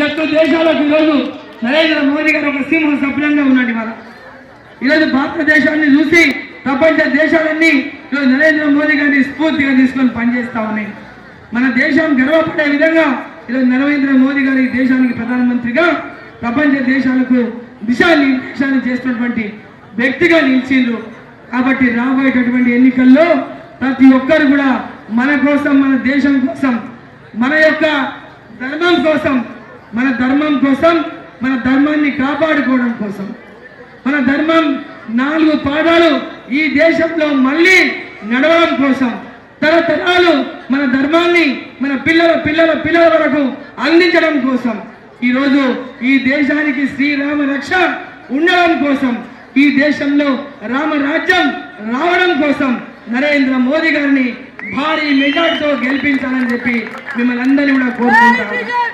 శత్రు దేశాలకు ఈరోజు నరేంద్ర మోదీ గారు ఒక సింహ సభ్యంగా ఉన్నాడు ఇవాళ. ఈరోజు భారతదేశాన్ని చూసి ప్రపంచ దేశాలన్నీ ఈరోజు నరేంద్ర మోదీ గారిని స్ఫూర్తిగా తీసుకొని పనిచేస్తా ఉన్నాయి. మన దేశం గర్వపడే విధంగా ఈరోజు నరేంద్ర మోదీ గారు దేశానికి ప్రధానమంత్రిగా ప్రపంచ దేశాలకు దిశానిర్దేశాన్ని చేసినటువంటి వ్యక్తిగా నిలిచిండ్రు. కాబట్టి రాబోయేటటువంటి ఎన్నికల్లో ప్రతి ఒక్కరు కూడా మన కోసం మన దేశం కోసం మన యొక్క ధర్మం కోసం మన ధర్మం కోసం మన ధర్మాన్ని కాపాడుకోవడం కోసం. మన ధర్మం నాలుగు పాదాలు ఈ దేశంలో మళ్ళీ నడవడం కోసం. తరతరాలు మన ధర్మాన్ని మన పిల్లల పిల్లల పిల్లల వరకు అందించడం కోసం. ఈరోజు ఈ దేశానికి శ్రీరామ రక్ష ఉండడం కోసం ఈ దేశంలో రామరాజ్యం రావడం కోసం నరేంద్ర మోదీ గారిని భారీ మెజార్టీతో గెలిపించాలని చెప్పి మిమ్మల్ని అందరినీ కూడా కోరుకుంటాను.